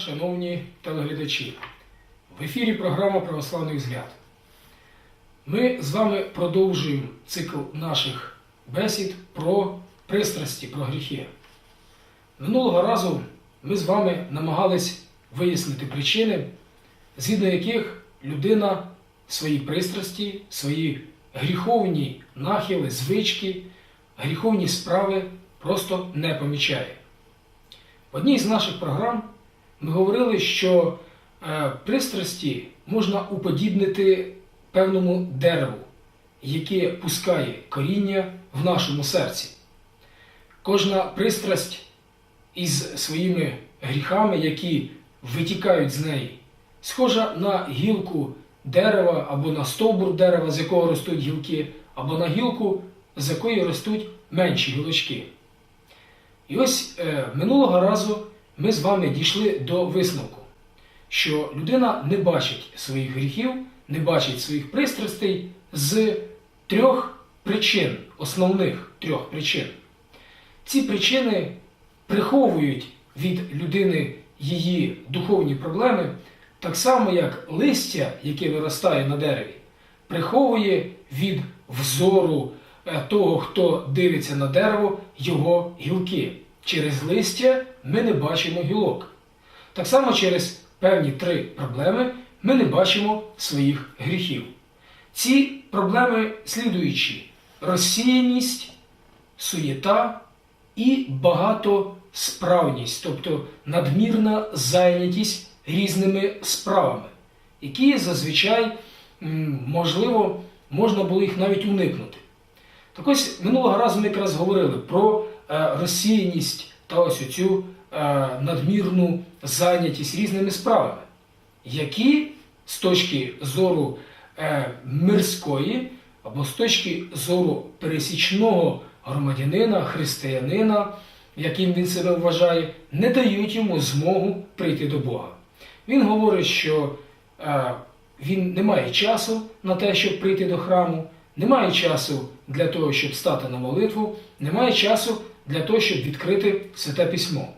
шановні телеглядачі. В ефірі програма Православний взгляд. Ми з вами продовжуємо цикл наших бесід про пристрасті, про гріхи. Минулого разу ми з вами намагались вияснити причини, згідно яких людина свої пристрасті, свої гріховні нахили, звички, гріховні справи просто не помічає. В одній з наших програм ми говорили, що е, пристрасті можна уподібнити певному дереву, яке пускає коріння в нашому серці. Кожна пристрасть із своїми гріхами, які витікають з неї, схожа на гілку дерева або на стовбур дерева, з якого ростуть гілки, або на гілку, з якої ростуть менші гілочки. І ось е, минулого разу ми з вами дійшли до висновку, що людина не бачить своїх гріхів, не бачить своїх пристрастей з трьох причин, основних трьох причин. Ці причини приховують від людини її духовні проблеми, так само як листя, яке виростає на дереві, приховує від взору е, того, хто дивиться на дерево, його гілки. Через листя ми не бачимо гілок. Так само через певні три проблеми ми не бачимо своїх гріхів. Ці проблеми слідуючі: розсіяність, суєта і багатосправність, тобто надмірна зайнятість різними справами, які зазвичай, можливо, можна було їх навіть уникнути. Так ось минулого разу ми якраз говорили про е, розсіяність та ось оцю е, надмірну зайнятість різними справами, які з точки зору е, мирської або з точки зору пересічного громадянина, християнина, яким він себе вважає, не дають йому змогу прийти до Бога. Він говорить, що е, він не має часу на те, щоб прийти до храму, немає часу для того, щоб стати на молитву, немає часу для того, щоб відкрити святе письмо.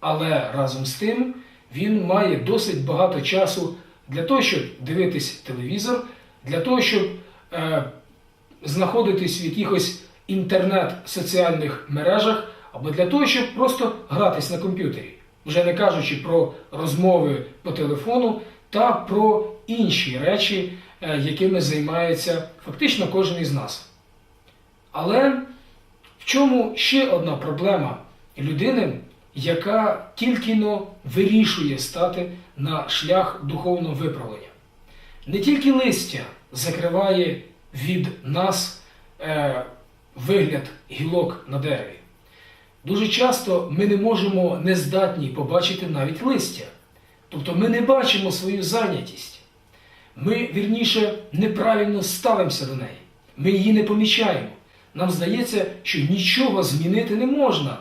Але разом з тим він має досить багато часу для того, щоб дивитись телевізор, для того, щоб е, знаходитись в якихось інтернет-соціальних мережах, або для того, щоб просто гратись на комп'ютері, вже не кажучи про розмови по телефону та про інші речі, е, якими займається фактично кожен із нас. Але чому ще одна проблема людини, яка тільки но вирішує стати на шлях духовного виправлення? Не тільки листя закриває від нас е, вигляд гілок на дереві. Дуже часто ми не можемо нездатні побачити навіть листя. Тобто ми не бачимо свою зайнятість. Ми, вірніше, неправильно ставимося до неї. Ми її не помічаємо. Нам здається, що нічого змінити не можна.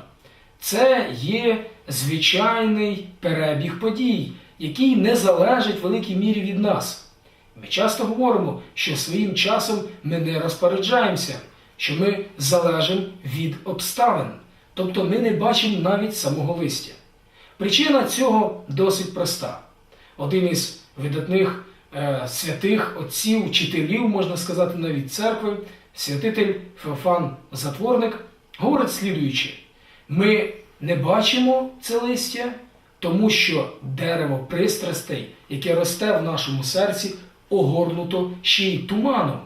Це є звичайний перебіг подій, який не залежить в великій мірі від нас. Ми часто говоримо, що своїм часом ми не розпоряджаємося, що ми залежимо від обставин, тобто ми не бачимо навіть самого листя. Причина цього досить проста. Один із видатних е, святих отців, вчителів, можна сказати, навіть церкви, святитель Феофан Затворник, говорить слідуючи: ми не бачимо це листя, тому що дерево пристрастей, яке росте в нашому серці, огорнуто ще й туманом.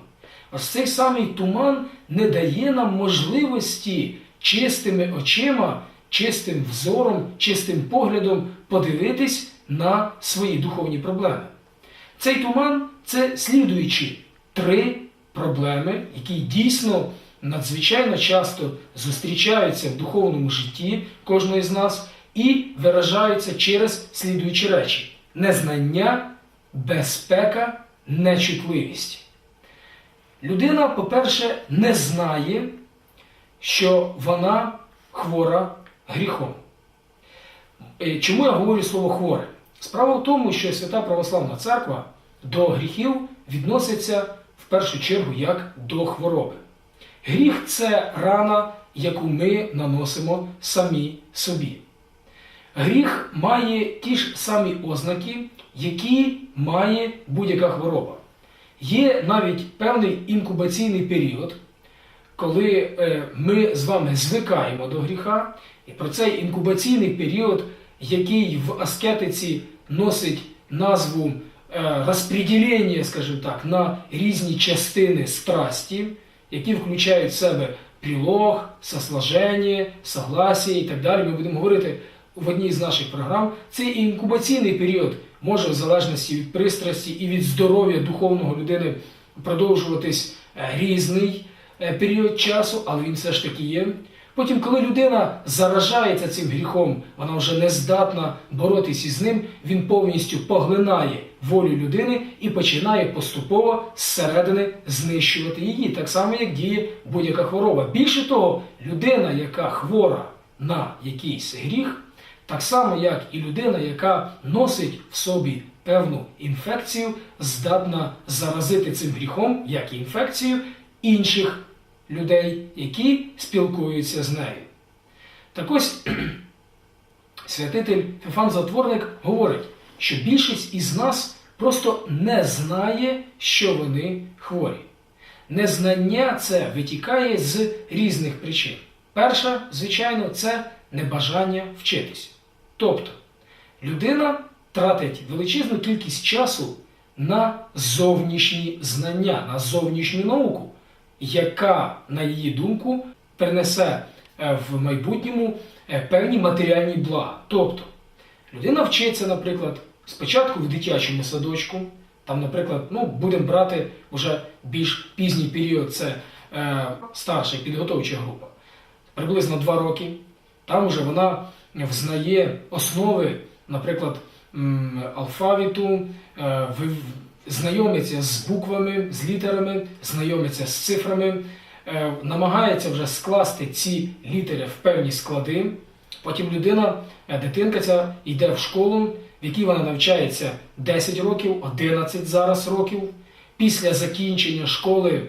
Ось цей самий туман не дає нам можливості чистими очима, чистим взором, чистим поглядом подивитись на свої духовні проблеми. Цей туман це слідуючі три проблеми, які дійсно надзвичайно часто зустрічаються в духовному житті кожного з нас і виражаються через слідуючі речі: незнання, безпека, нечутливість. Людина, по-перше, не знає, що вона хвора гріхом. Е, Чому я говорю слово хворе? Справа в тому, що Свята Православна Церква до гріхів відноситься в першу чергу як до хвороби. Гріх це рана, яку ми наносимо самі собі. Гріх має ті ж самі ознаки, які має будь-яка хвороба. Є навіть певний інкубаційний період, коли е, ми з вами звикаємо до гріха, і про цей інкубаційний період, який в аскетиці носить назву розподілення, скажімо так, на різні частини страсті, які включають в себе прилог, сослаження, согласие і так далі. Ми будемо говорити в одній з наших програм. Цей інкубаційний період може в залежності від пристрасті і від здоров'я духовного людини продовжуватись е, різний е, період часу, але він все ж таки є. Потім, коли людина заражається цим гріхом, вона вже не здатна боротися із ним, він повністю поглинає волю людини і починає поступово зсередини знищувати її, так само, як діє будь-яка хвороба. Більше того, людина, яка хвора на якийсь гріх, так само, як і людина, яка носить в собі певну інфекцію, здатна заразити цим гріхом, як і інфекцію, інших людей, які спілкуються з нею. Так ось святитель Фефан Затворник говорить, що більшість із нас просто не знає, що вони хворі. Незнання це витікає з різних причин. Перша, звичайно, це небажання вчитися. Тобто, людина тратить величезну кількість часу на зовнішні знання, на зовнішню науку, яка, на її думку, принесе е, в майбутньому е, певні матеріальні блага. Тобто, людина вчиться, наприклад, спочатку в дитячому садочку, там, наприклад, ну, будемо брати вже більш пізній період, це е, старша підготовча група, приблизно 2 роки. Там вже вона взнає основи, наприклад, алфавіту, е, знайомиться з буквами, з літерами, знайомиться з цифрами, е, намагається вже скласти ці літери в певні склади. Потім людина, е, дитинка ця йде в школу, в якій вона навчається 10 років, 11 зараз років. Після закінчення школи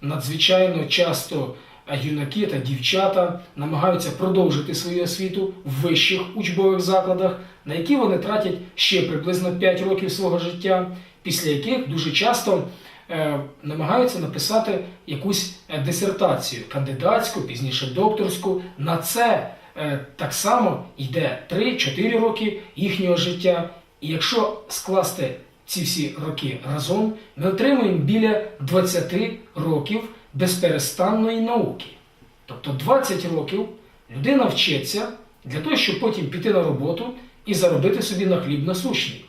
надзвичайно часто е, юнаки та дівчата намагаються продовжити свою освіту в вищих учбових закладах, на які вони тратять ще приблизно 5 років свого життя, після яких дуже часто е, намагаються написати якусь е, дисертацію, кандидатську, пізніше докторську. На це е, так само йде 3-4 роки їхнього життя. І якщо скласти ці всі роки разом, ми отримуємо біля 20 років безперестанної науки. Тобто 20 років людина вчиться для того, щоб потім піти на роботу і заробити собі на хліб насущний.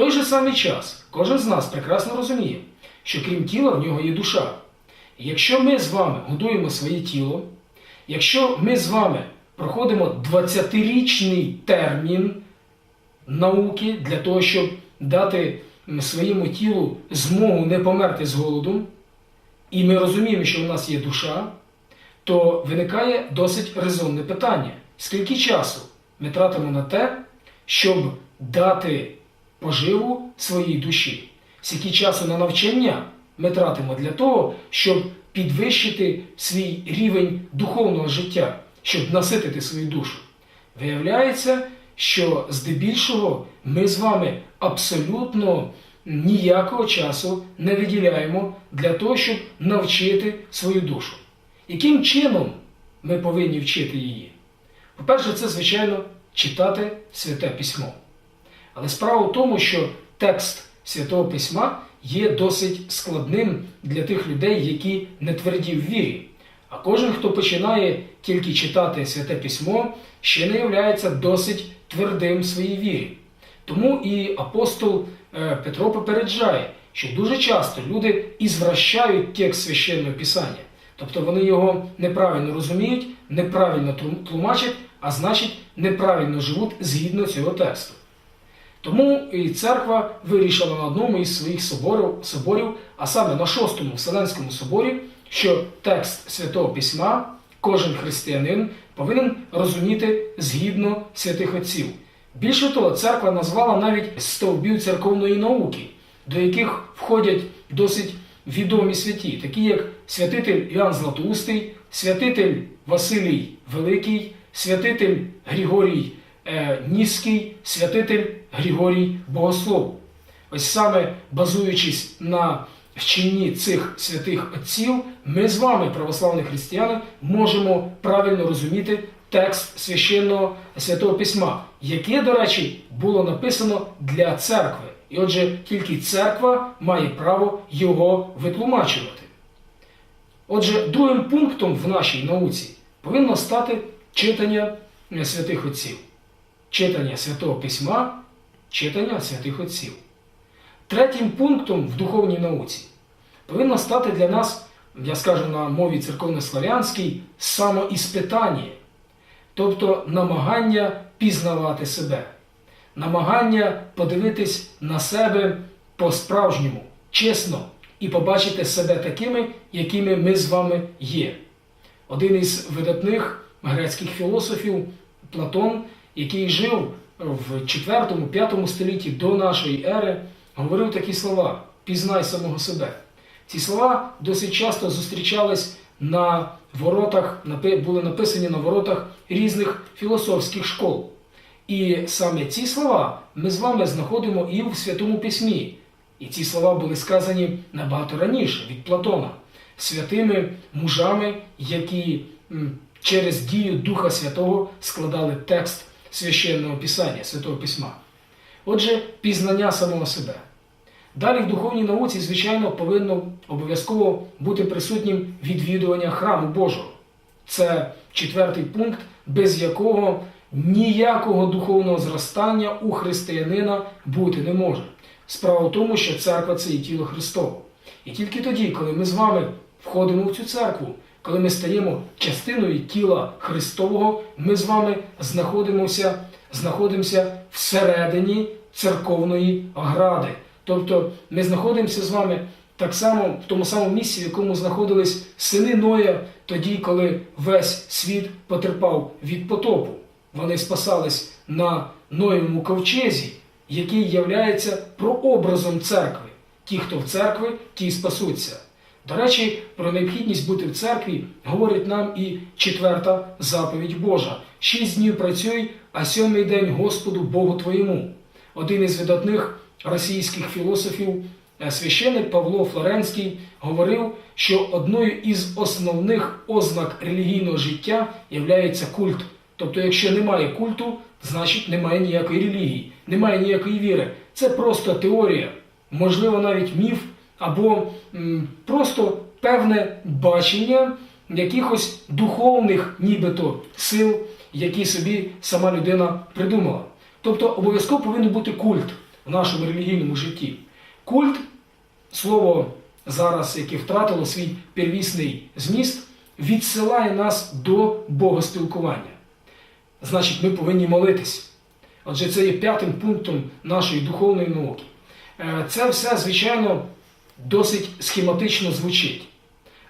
Той же самий час кожен з нас прекрасно розуміє, що крім тіла в нього є душа. І якщо ми з вами годуємо своє тіло, якщо ми з вами проходимо 20-річний термін науки для того, щоб дати своєму тілу змогу не померти з голоду, і ми розуміємо, що у нас є душа, то виникає досить резонне питання: скільки часу ми тратимо на те, щоб дати поживу своїй душі? Скільки часу на навчання ми тратимо для того, щоб підвищити свій рівень духовного життя, щоб наситити свою душу? Виявляється, що здебільшого ми з вами абсолютно ніякого часу не виділяємо для того, щоб навчити свою душу. Яким чином ми повинні вчити її? По-перше, це, звичайно, читати святе письмо. Але справа в тому, що текст Святого Письма є досить складним для тих людей, які не тверді в вірі. А кожен, хто починає тільки читати святе письмо, ще не являється досить твердим в своїй вірі. Тому і апостол е, Петро попереджає, що дуже часто люди ізвращають текст священного писання. Тобто вони його неправильно розуміють, неправильно тлумачать, а значить неправильно живуть згідно цього тексту. Тому і церква вирішила на одному із своїх соборів, соборів, а саме на шостому Вселенському соборі, що текст Святого Письма кожен християнин повинен розуміти згідно святих отців. Більше того, церква назвала навіть стовбів церковної науки, до яких входять досить відомі святі, такі як святитель Іоанн Златоустий, святитель Василій Великий, святитель Григорій Ніський святитель Григорій Богослов. Ось саме базуючись на вченні цих святих отців, ми з вами, православні християни, можемо правильно розуміти текст священного святого письма, яке, до речі, було написано для церкви. І отже, тільки церква має право його витлумачувати. Отже, другим пунктом в нашій науці повинно стати читання е, святих отців, читання святого письма, читання святих отців. Третім пунктом в духовній науці повинно стати для нас, я скажу на мові церковнослав'янській, самоіспитання, тобто намагання пізнавати себе, намагання подивитись на себе по-справжньому, чесно і побачити себе такими, якими ми з вами є. Один із видатних грецьких філософів Платон, який жив в 4-5 столітті до нашої ери, говорив такі слова: пізнай самого себе. Ці слова досить часто зустрічались на воротах, були написані на воротах різних філософських школ. І саме ці слова ми з вами знаходимо і в Святому Письмі. І ці слова були сказані набагато раніше від Платона, святими мужами, які через дію Духа Святого складали текст священного Писання, Святого Письма. Отже, пізнання самого себе. Далі в духовній науці, звичайно, повинно обов'язково бути присутнім відвідування храму Божого. Це четвертий пункт, без якого ніякого духовного зростання у християнина бути не може. Справа в тому, що церква це і тіло Христове. І тільки тоді, коли ми з вами входимо в цю церкву, коли ми стаємо частиною тіла Христового, ми з вами знаходимося, знаходимося всередині церковної огради. Тобто ми знаходимося з вами так само в тому самому місці, в якому знаходились сини Ноя тоді, коли весь світ потерпав від потопу. Вони спасались на Ноєвому ковчезі, який являється прообразом церкви. Ті, хто в церкві, ті спасуться. До речі, про необхідність бути в церкві говорить нам і четверта заповідь Божа: шість днів працюй, а сьомий день Господу Богу твоєму. Один із видатних російських філософів, е, священик Павло Флоренський, говорив, що одною із основних ознак релігійного життя є культ. Тобто, якщо немає культу, значить немає ніякої релігії, немає ніякої віри. Це просто теорія, можливо, навіть міф або просто певне бачення якихось духовних, нібито сил, які собі сама людина придумала. Тобто обов'язково повинен бути культ в нашому релігійному житті. Культ, слово зараз, яке втратило свій первісний зміст, відсилає нас до богоспілкування. Значить, ми повинні молитись. Отже, це є п'ятим пунктом нашої духовної науки. Е, Це все, звичайно, досить схематично звучить.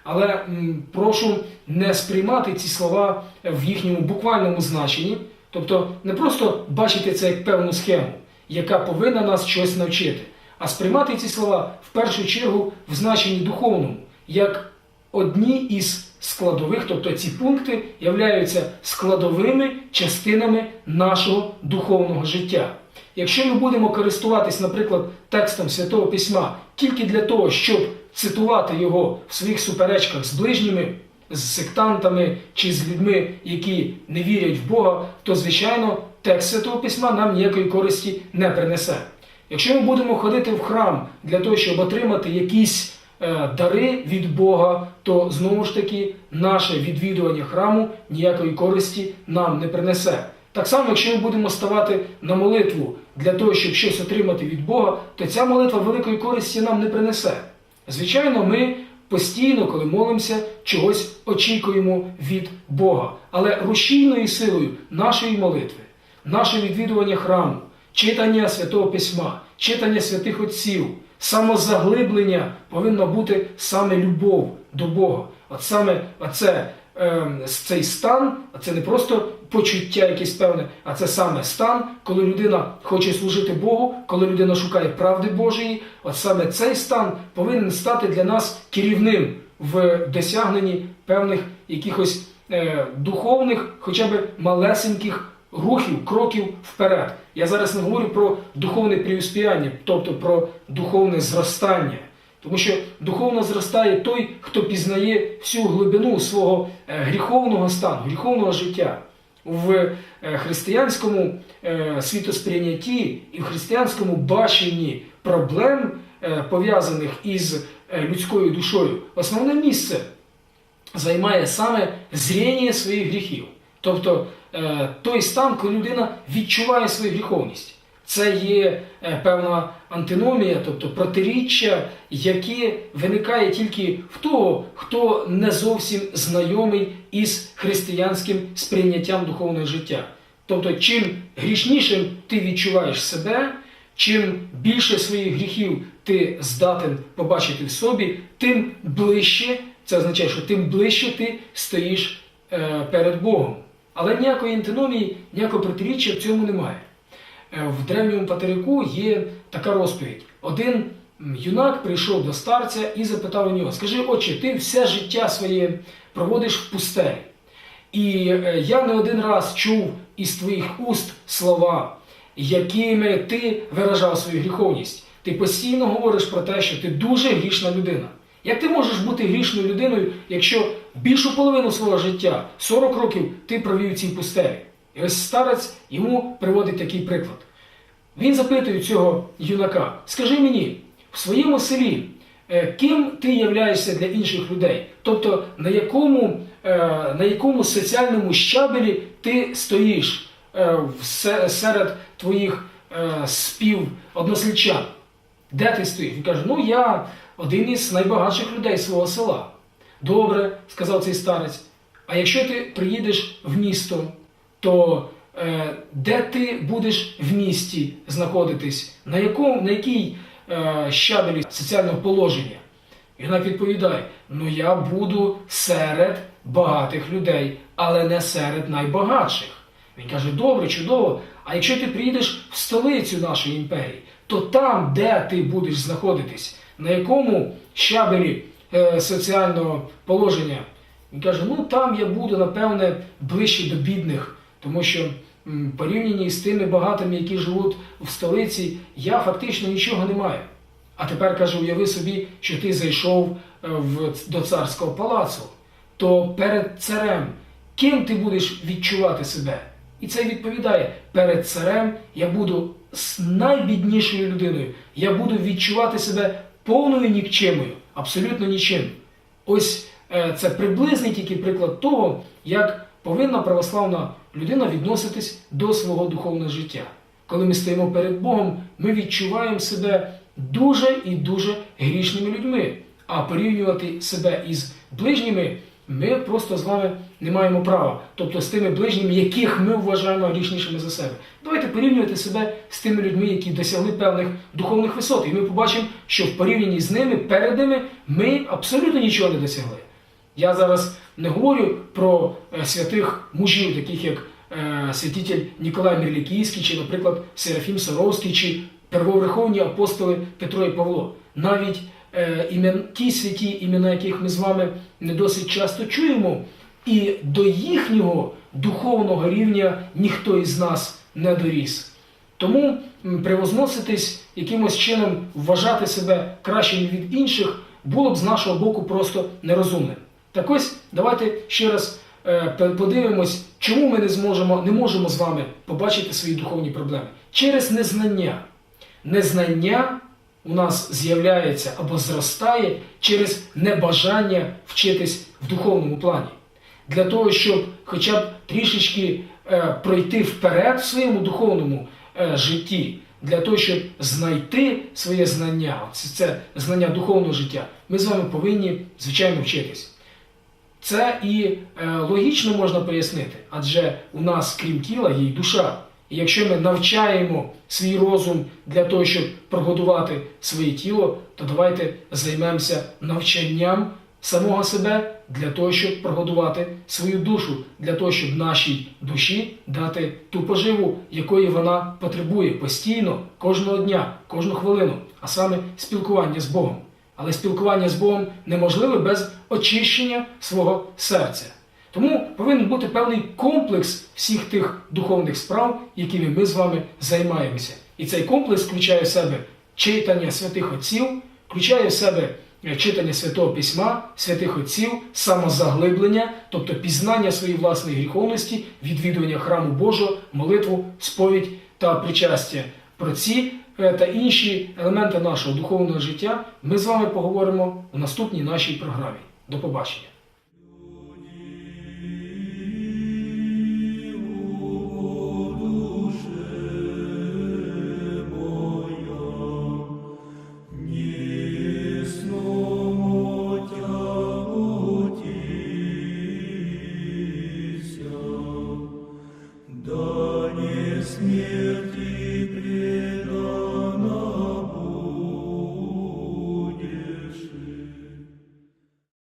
Але прошу не сприймати ці слова в їхньому буквальному значенні, тобто не просто бачити це як певну схему, яка повинна нас щось навчити, а сприймати ці слова в першу чергу в значенні духовному, як одні із складових, тобто ці пункти являються складовими частинами нашого духовного життя. Якщо ми будемо користуватись, наприклад, текстом Святого Письма тільки для того, щоб цитувати його в своїх суперечках з ближніми, з сектантами чи з людьми, які не вірять в Бога, то, звичайно, текст Святого Письма нам ніякої користі не принесе. Якщо ми будемо ходити в храм для того, щоб отримати якісь е, дари від Бога, то знову ж таки наше відвідування храму ніякої користі нам не принесе. Так само, якщо ми будемо ставати на молитву для того, щоб щось отримати від Бога, то ця молитва великої користі нам не принесе. Звичайно, ми постійно, коли молимося, чогось очікуємо від Бога. Але рушійною силою нашої молитви, наше відвідування храму, читання святого письма, читання святих отців, самозаглиблення повинно бути саме любов до Бога. От саме оце, е, цей стан, це не просто почуття якесь певне, а це саме стан, коли людина хоче служити Богу, коли людина шукає правди Божої. От саме цей стан повинен стати для нас керівним в досягненні певних якихось е, духовних, хоча б малесеньких рухів, кроків вперед. Я зараз не говорю про духовне преуспіяння, тобто про духовне зростання. Тому що духовно зростає той, хто пізнає всю глибину свого е, гріховного стану, гріховного життя. В е, християнському е, світосприйнятті і в християнському баченні проблем, е, пов'язаних із людською душою, основне місце займає саме зріння своїх гріхів. Тобто той стан, коли людина відчуває свою гріховність. Це є е, певна антиномія, тобто протиріччя, яке виникає тільки в того, хто не зовсім знайомий із християнським сприйняттям духовного життя. Тобто, чим грішнішим ти відчуваєш себе, чим більше своїх гріхів ти здатен побачити в собі, тим ближче, це означає, що тим ближче ти стоїш е, перед Богом. Але ніякої антиномії, ніякого протиріччя в цьому немає. Е, В древньому патерику є така розповідь. Один юнак прийшов до старця і запитав у нього: Скажи, отче, ти все життя своє проводиш в пустелі. І е, я не один раз чув із твоїх уст слова, якими ти виражав свою гріховність. Ти постійно говориш про те, що ти дуже грішна людина. Як ти можеш бути грішною людиною, якщо більшу половину свого життя, 40 років, ти провів цій пустелі? І ось старець йому приводить такий приклад. Він запитує цього юнака: скажи мені, в своєму селі, е, ким ти являєшся для інших людей? Тобто на якому, е, на якому соціальному щабелі ти стоїш е, серед твоїх е, співодносельчан? Де ти стоїш? Він каже: Ну я один із найбагатших людей свого села. Добре, сказав цей старець. А якщо ти приїдеш в місто, то е, де ти будеш в місті знаходитись? На, якому, на якій е, щабелі соціального положення? І вона відповідає: Ну я буду серед багатих людей, але не серед найбагатших. Він каже: добре, чудово. А якщо ти приїдеш в столицю нашої імперії, то там, де ти будеш знаходитись, на якому щабелі е, соціального положення, він каже: ну там я буду, напевне, ближче до бідних, тому що порівняні з тими багатими, які живуть в столиці, я фактично нічого не маю. А тепер каже, уяви собі, що ти зайшов е, в, до царського палацу, то перед царем ким ти будеш відчувати себе? І це відповідає: перед царем я буду з найбіднішою людиною. Я буду відчувати себе повною нікчемою, абсолютно нічим. Ось е, це приблизний тільки приклад того, як повинна православна людина відноситись до свого духовного життя. Коли ми стоїмо перед Богом, ми відчуваємо себе дуже і дуже грішними людьми. А порівнювати себе із ближніми ми просто з вами не маємо права. Тобто з тими ближніми, яких ми вважаємо грішнішими за себе. Давайте порівнювати себе з тими людьми, які досягли певних духовних висот. І ми побачимо, що в порівнянні з ними, перед ними, ми абсолютно нічого не досягли. Я зараз не говорю про е, святих мужів, таких як е, святитель Ніколай Мірлікійський, чи, наприклад, Серафім Саровський, чи первовраховні апостоли Петро і Павло. Навіть е, імен, ті святі, імена яких ми з вами не досить часто чуємо, і до їхнього духовного рівня ніхто із нас не доріс. Тому превозноситись якимось чином, вважати себе кращим від інших, було б з нашого боку просто нерозумним. Так ось давайте ще раз е, подивимось, чому ми не зможемо, не можемо з вами побачити свої духовні проблеми. Через незнання. Незнання у нас з'являється або зростає через небажання вчитись в духовному плані. Для того, щоб хоча б трішечки е, пройти вперед в своєму духовному е, житті, для того, щоб знайти своє знання, це, це знання духовного життя, ми з вами повинні, звичайно, вчитись. Це і е, логічно можна пояснити, адже у нас, крім тіла, є й душа. І якщо ми навчаємо свій розум для того, щоб прогодувати своє тіло, то давайте займемося навчанням самого себе для того, щоб прогодувати свою душу, для того, щоб нашій душі дати ту поживу, якої вона потребує постійно, кожного дня, кожну хвилину, а саме спілкування з Богом. Але спілкування з Богом неможливе без очищення свого серця. Тому повинен бути певний комплекс всіх тих духовних справ, якими ми з вами займаємося. І цей комплекс включає в себе читання святих отців, включає в себе е, читання святого письма, святих отців, самозаглиблення, тобто пізнання своєї власної гріховності, відвідування храму Божого, молитву, сповідь та причастя. Про ці та інші елементи нашого духовного життя ми з вами поговоримо у наступній нашій програмі. До побачення!